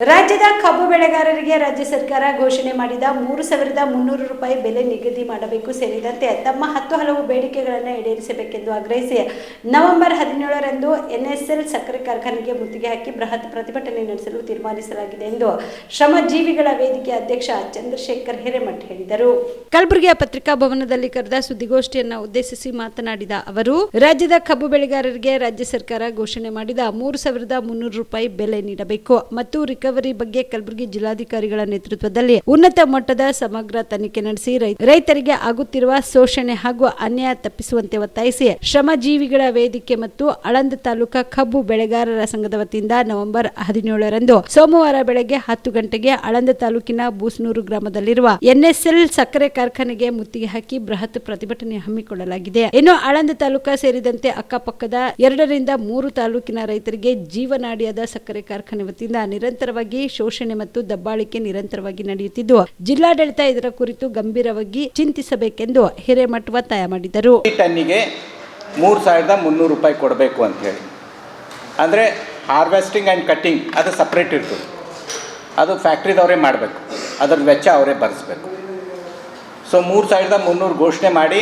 ರಾಜ್ಯದ ಕಬ್ಬು ಬೆಳೆಗಾರರಿಗೆ ರಾಜ್ಯ ಸರ್ಕಾರ ಘೋಷಣೆ ಮಾಡಿದ ಮೂರು ಸಾವಿರದ ಮುನ್ನೂರು ರೂಪಾಯಿ ಬೆಲೆ ನಿಗದಿ ಮಾಡಬೇಕು ಸೇರಿದಂತೆ ತಮ್ಮ ಹತ್ತು ಹಲವು ಬೇಡಿಕೆಗಳನ್ನು ಈಡೇರಿಸಬೇಕೆಂದು ಆಗ್ರಹಿಸಿ ನವೆಂಬರ್ ಹದಿನೇಳರಂದು ಎನ್ಎಸ್ಎಲ್ ಸಕ್ಕರೆ ಕಾರ್ಖಾನೆಗೆ ಮುತ್ತಿಗೆ ಹಾಕಿ ಬೃಹತ್ ಪ್ರತಿಭಟನೆ ನಡೆಸಲು ತೀರ್ಮಾನಿಸಲಾಗಿದೆ ಎಂದು ಶ್ರಮಜೀವಿಗಳ ವೇದಿಕೆ ಅಧ್ಯಕ್ಷ ಚಂದ್ರಶೇಖರ್ ಹಿರೇಮಠ್ ಹೇಳಿದರು. ಕಲಬುರಗಿಯ ಪತ್ರಿಕಾ ಭವನದಲ್ಲಿ ಕರೆದ ಸುದ್ದಿಗೋಷ್ಠಿಯನ್ನು ಉದ್ದೇಶಿಸಿ ಮಾತನಾಡಿದ ಅವರು, ರಾಜ್ಯದ ಕಬ್ಬು ಬೆಳೆಗಾರರಿಗೆ ರಾಜ್ಯ ಸರ್ಕಾರ ಘೋಷಣೆ ಮಾಡಿದ ಮೂರು ಸಾವಿರದ ಮುನ್ನೂರು ರೂಪಾಯಿ ಬೆಲೆ ನೀಡಬೇಕು ಮತ್ತು ರಿಕವರಿ ಬಗ್ಗೆ ಕಲಬುರಗಿ ಜಿಲ್ಲಾಧಿಕಾರಿಗಳ ನೇತೃತ್ವದಲ್ಲಿ ಉನ್ನತ ಮಟ್ಟದ ಸಮಗ್ರ ತನಿಖೆ ನಡೆಸಿ ರೈತರಿಗೆ ಆಗುತ್ತಿರುವ ಶೋಷಣೆ ಹಾಗೂ ಅನ್ಯಾಯ ತಪ್ಪಿಸುವಂತೆ ಒತ್ತಾಯಿಸಿ ಶ್ರಮಜೀವಿಗಳ ವೇದಿಕೆ ಮತ್ತು ಆಳಂದ ತಾಲೂಕಾ ಕಬ್ಬು ಬೆಳೆಗಾರರ ಸಂಘದ ವತಿಯಿಂದ ನವೆಂಬರ್ ಹದಿನೇಳರಂದು ಸೋಮವಾರ ಬೆಳಗ್ಗೆ ಹತ್ತು ಗಂಟೆಗೆ ಆಳಂದ ತಾಲೂಕಿನ ಬೂಸ್ನೂರು ಗ್ರಾಮದಲ್ಲಿರುವ ಎನ್ಎಸ್ಎಲ್ ಸಕ್ಕರೆ ಕಾರ್ಖಾನೆಗೆ ಮುತ್ತಿಗೆ ಹಾಕಿ ಬೃಹತ್ ಪ್ರತಿಭಟನೆ ಹಮ್ಮಿಕೊಳ್ಳಲಾಗಿದೆ. ಇನ್ನು ಆಳಂದ ತಾಲೂಕಾ ಸೇರಿದಂತೆ ಅಕ್ಕಪಕ್ಕದ ಎರಡರಿಂದ ಮೂರು ತಾಲೂಕಿನ ರೈತರಿಗೆ ಜೀವನಾಡಿಯಾದ ಸಕ್ಕರೆ ಕಾರ್ಖಾನೆ ವತಿಯಿಂದ ನಿರಂತರವಾಗಿ ಶೋಷಣೆ ಮತ್ತು ದಬ್ಬಾಳಿಕೆ ನಿರಂತರವಾಗಿ ನಡೆಯುತ್ತಿದ್ದು, ಜಿಲ್ಲಾಡಳಿತ ಇದರ ಕುರಿತು ಗಂಭೀರವಾಗಿ ಚಿಂತಿಸಬೇಕೆಂದು ಹಿರೇಮಠ ಒತ್ತಾಯ ಮಾಡಿದರು. ಟನ್ನಿಗೆ ಮೂರು ಸಾವಿರದ ಮುನ್ನೂರು ರೂಪಾಯಿ ಕೊಡಬೇಕು ಅಂತ ಹೇಳಿ. ಅಂದರೆ ಹಾರ್ವೆಸ್ಟಿಂಗ್ ಆ್ಯಂಡ್ ಕಟ್ಟಿಂಗ್, ಅದು ಸಪ್ರೇಟ್ ಇರ್ತದೆ. ಅದು ಫ್ಯಾಕ್ಟ್ರಿದವರೇ ಮಾಡಬೇಕು. ಅದರ ವೆಚ್ಚ ಅವರೇ ಭರಿಸ್ಬೇಕು. ಸೊ ಮೂರು ಸಾವಿರದ ಮುನ್ನೂರು ಘೋಷಣೆ ಮಾಡಿ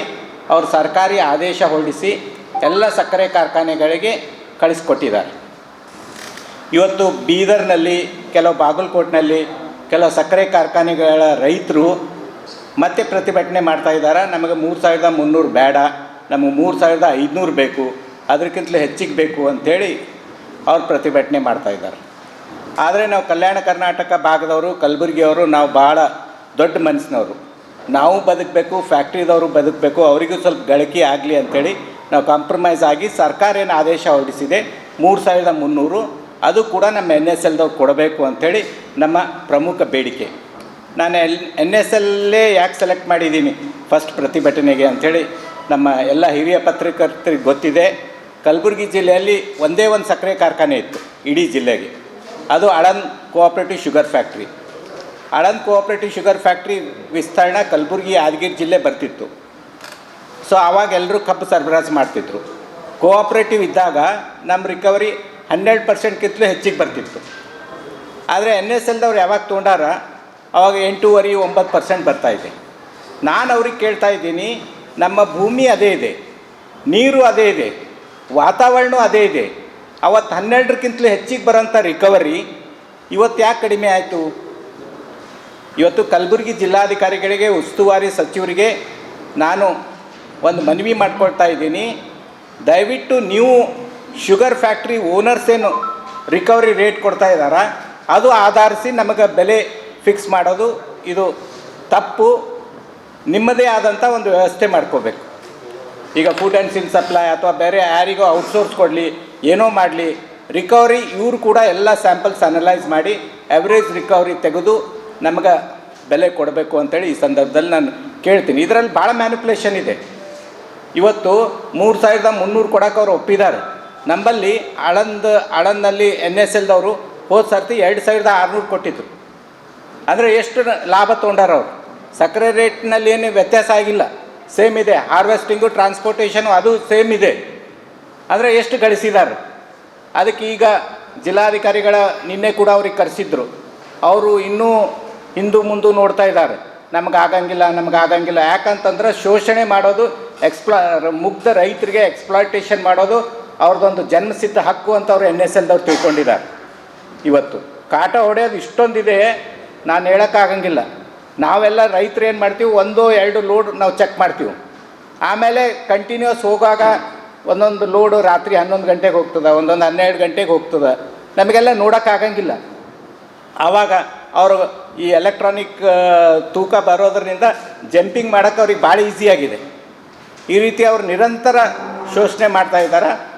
ಅವರು ಸರ್ಕಾರಿ ಆದೇಶ ಹೊರಡಿಸಿ ಎಲ್ಲ ಸಕ್ಕರೆ ಕಾರ್ಖಾನೆಗಳಿಗೆ ಕಳಿಸ್ಕೊಟ್ಟಿದ್ದಾರೆ. ಇವತ್ತು ಬೀದರ್ನಲ್ಲಿ ಕೆಲವು ಬಾಗಲಕೋಟ್ನಲ್ಲಿ ಕೆಲವು ಸಕ್ಕರೆ ಕಾರ್ಖಾನೆಗಳ ರೈತರು ಮತ್ತೆ ಪ್ರತಿಭಟನೆ ಮಾಡ್ತಾ ಇದ್ದಾರೆ? ನಮಗೆ ಮೂರು ಸಾವಿರದ ಮುನ್ನೂರು ಬೇಡ, ನಮಗೆ ಮೂರು ಸಾವಿರದ ಐದುನೂರು ಬೇಕು, ಅದಕ್ಕಿಂತಲೂ ಹೆಚ್ಚಿಗೆ ಬೇಕು ಅಂಥೇಳಿ ಅವ್ರು ಪ್ರತಿಭಟನೆ ಮಾಡ್ತಾ ಇದ್ದಾರೆ. ಆದರೆ ನಾವು ಕಲ್ಯಾಣ ಕರ್ನಾಟಕ ಭಾಗದವರು, ಕಲಬುರಗಿಯವರು, ನಾವು ಭಾಳ ದೊಡ್ಡ ಮನಸ್ಸಿನವರು. ನಾವು ಬದುಕಬೇಕು, ಫ್ಯಾಕ್ಟ್ರಿದವರು ಬದುಕಬೇಕು, ಅವರಿಗೂ ಸ್ವಲ್ಪ ಗಳಿಕೆ ಆಗಲಿ ಅಂಥೇಳಿ ನಾವು ಕಾಂಪ್ರಮೈಸ್ ಆಗಿ ಸರ್ಕಾರ ಏನು ಆದೇಶ ಹೊರಡಿಸಿದೆ, ಮೂರು ಸಾವಿರದ ಮುನ್ನೂರು ಅದು ಕೂಡ ನಮ್ಮ ಎನ್ ಎಸ್ ಎಲ್ದವ್ರು ಕೊಡಬೇಕು ಅಂಥೇಳಿ ನಮ್ಮ ಪ್ರಮುಖ ಬೇಡಿಕೆ. ನಾನು ಎಲ್ ಎನ್ ಎಸ್ ಎಲ್ಲೇ ಯಾಕೆ ಸೆಲೆಕ್ಟ್ ಮಾಡಿದ್ದೀನಿ? ಫಸ್ಟ್ ಪ್ರತಿಭಟನೆಗೆ ಅಂಥೇಳಿ ನಮ್ಮ ಎಲ್ಲ ಹಿರಿಯ ಪತ್ರಕರ್ತರಿಗೆ ಗೊತ್ತಿದೆ. ಕಲಬುರಗಿ ಜಿಲ್ಲೆಯಲ್ಲಿ ಒಂದೇ ಒಂದು ಸಕ್ಕರೆ ಕಾರ್ಖಾನೆ ಇತ್ತು, ಇಡೀ ಜಿಲ್ಲೆಗೆ. ಅದು Aland cooperative sugar factory Aland cooperative sugar factory ವಿಸ್ತರಣೆ ಕಲಬುರಗಿ ಯಾದಗಿರಿ ಜಿಲ್ಲೆ ಬರ್ತಿತ್ತು. ಸೊ ಆವಾಗ ಎಲ್ಲರೂ ಕಬ್ಬು ಸರಬರಾಜು ಮಾಡ್ತಿದ್ರು. ಕೋಆಪ್ರೇಟಿವ್ ಇದ್ದಾಗ ನಮ್ಮ ರಿಕವರಿ ಹನ್ನೆರಡು ಪರ್ಸೆಂಟ್ಗಿಂತಲೂ ಹೆಚ್ಚಿಗೆ ಬರ್ತಿತ್ತು. ಆದರೆ ಎನ್ ಎಸ್ ಎಲ್ದವ್ರು ಯಾವಾಗ ತೊಗೊಂಡಾರ? ಅವಾಗ ಎಂಟೂವರೆ, ಒಂಬತ್ತು ಪರ್ಸೆಂಟ್ ಬರ್ತಾಯಿದೆ ನಾನು ಅವ್ರಿಗೆ ಕೇಳ್ತಾ ಇದ್ದೀನಿ, ನಮ್ಮ ಭೂಮಿ ಅದೇ ಇದೆ, ನೀರು ಅದೇ ಇದೆ ವಾತಾವರಣ ಅದೇ ಇದೆ. ಅವತ್ತು ಹನ್ನೆರಡಕ್ಕಿಂತಲೂ ಹೆಚ್ಚಿಗೆ ಬರೋಂಥ ರಿಕವರಿ ಇವತ್ತು ಯಾಕೆ ಕಡಿಮೆ ಆಯಿತು? ಇವತ್ತು ಕಲಬುರಗಿ ಜಿಲ್ಲಾಧಿಕಾರಿಗಳಿಗೆ, ಉಸ್ತುವಾರಿ ಸಚಿವರಿಗೆ ನಾನು ಒಂದು ಮನವಿ ಮಾಡ್ಕೊಳ್ತಾ ಇದ್ದೀನಿ. ದಯವಿಟ್ಟು ನೀವು ಶುಗರ್ ಫ್ಯಾಕ್ಟ್ರಿ ಓನರ್ಸ್ ಏನು ರಿಕವರಿ ರೇಟ್ ಕೊಡ್ತಾ ಇದ್ದಾರಾ ಅದು ಆಧರಿಸಿ ನಮಗೆ ಬೆಲೆ ಫಿಕ್ಸ್ ಮಾಡೋದು ಇದು ತಪ್ಪು. ನಿಮ್ಮದೇ ಆದಂಥ ಒಂದು ವ್ಯವಸ್ಥೆ ಮಾಡ್ಕೋಬೇಕು. ಈಗ ಫುಡ್ ಆ್ಯಂಡ್ ಸಿನ್ ಸಪ್ಲೈ ಅಥವಾ ಬೇರೆ ಯಾರಿಗೋ ಔಟ್ಸೋರ್ಸ್ ಕೊಡಲಿ, ಏನೋ ಮಾಡಲಿ ರಿಕವರಿ ಇವರು ಕೂಡ ಎಲ್ಲ ಸ್ಯಾಂಪಲ್ಸ್ ಅನಲೈಸ್ ಮಾಡಿ ಎವ್ರೇಜ್ ರಿಕವರಿ ತೆಗೆದು ನಮಗೆ ಬೆಲೆ ಕೊಡಬೇಕು ಅಂತೇಳಿ ಈ ಸಂದರ್ಭದಲ್ಲಿ ನಾನು ಕೇಳ್ತೀನಿ. ಇದರಲ್ಲಿ ಭಾಳ ಮ್ಯಾನಿಪ್ಯುಲೇಷನ್ ಇದೆ. ಇವತ್ತು ಮೂರು ಸಾವಿರದ ಮುನ್ನೂರು ಕೊಡೋಕೆ ಅವ್ರು ಒಪ್ಪಿದ್ದಾರೆ. ನಮ್ಮಲ್ಲಿ ಆಳಂದ ಆಳಂದಲ್ಲಿ ಎನ್ ಎಸ್ ಎಲ್ದವರು ಹೋದ ಸರ್ತಿ ಎರಡು ಸಾವಿರದ ಆರುನೂರು ಕೊಟ್ಟಿದ್ರು. ಅಂದರೆ ಎಷ್ಟು ಲಾಭ ತೊಗೊಂಡಾರ ಅವರು? ಸಕ್ಕರೆ ರೇಟ್ನಲ್ಲಿ ಏನು ವ್ಯತ್ಯಾಸ ಆಗಿಲ್ಲ. ಸೇಮ್ ಇದೆ, ಹಾರ್ವೆಸ್ಟಿಂಗು, ಟ್ರಾನ್ಸ್ಪೋರ್ಟೇಷನು ಅದು ಸೇಮ್ ಇದೆ. ಅಂದರೆ ಎಷ್ಟು ಗಳಿಸಿದ್ದಾರೆ ಅದಕ್ಕೆ ಈಗ ಜಿಲ್ಲಾಧಿಕಾರಿಗಳ ನಿನ್ನೆ ಕೂಡ ಅವ್ರಿಗೆ ಕರೆಸಿದ್ರು. ಅವರು ಇನ್ನೂ ಹಿಂದೂ ಮುಂದೆ ನೋಡ್ತಾ ಇದ್ದಾರೆ. ನಮ್ಗೆ ಆಗಂಗಿಲ್ಲ ನಮ್ಗೆ ಆಗಂಗಿಲ್ಲ. ಯಾಕಂತಂದ್ರೆ ಶೋಷಣೆ ಮಾಡೋದು, ಎಕ್ಸ್ಪ್ಲಾ, ಮುಗ್ಧ ರೈತರಿಗೆ ಎಕ್ಸ್ಪ್ಲಾಯ್ಟೇಷನ್ ಮಾಡೋದು ಅವ್ರದ್ದೊಂದು ಜನ್ಮಸಿದ್ಧ ಹಕ್ಕು ಅಂತ ಅವರು ಎನ್ ಎಸ್ ಎಲ್ದವ್ರು ತಿಳ್ಕೊಂಡಿದ್ದಾರೆ. ಇವತ್ತು ಕಾಟ ಹೊಡೆಯೋದು ಇಷ್ಟೊಂದಿದೆ, ನಾನು ಹೇಳೋಕ್ಕಾಗಂಗಿಲ್ಲ. ನಾವೆಲ್ಲ ರೈತರು ಏನು ಮಾಡ್ತೀವಿ, ಒಂದು, ಎರಡು ಲೋಡ್ ನಾವು ಚೆಕ್ ಮಾಡ್ತೀವಿ. ಆಮೇಲೆ ಕಂಟಿನ್ಯೂಸ್ ಹೋಗುವಾಗ ಒಂದೊಂದು ಲೋಡು ರಾತ್ರಿ ಹನ್ನೊಂದು ಗಂಟೆಗೆ ಹೋಗ್ತದೆ, ಒಂದೊಂದು ಹನ್ನೆರಡು ಗಂಟೆಗೆ ಹೋಗ್ತದೆ. ನಮಗೆಲ್ಲ ನೋಡೋಕ್ಕಾಗಂಗಿಲ್ಲ. ಆವಾಗ ಅವರು ಈ ಎಲೆಕ್ಟ್ರಾನಿಕ್ ತೂಕ ಬರೋದ್ರಿಂದ ಜಂಪಿಂಗ್ ಮಾಡೋಕ್ಕೆ ಅವ್ರಿಗೆ ಭಾಳ ಈಸಿಯಾಗಿದೆ ಈ ರೀತಿ ಅವರು ನಿರಂತರ ಶೋಷಣೆ ಮಾಡ್ತಾ ಇದ್ದಾರೆ?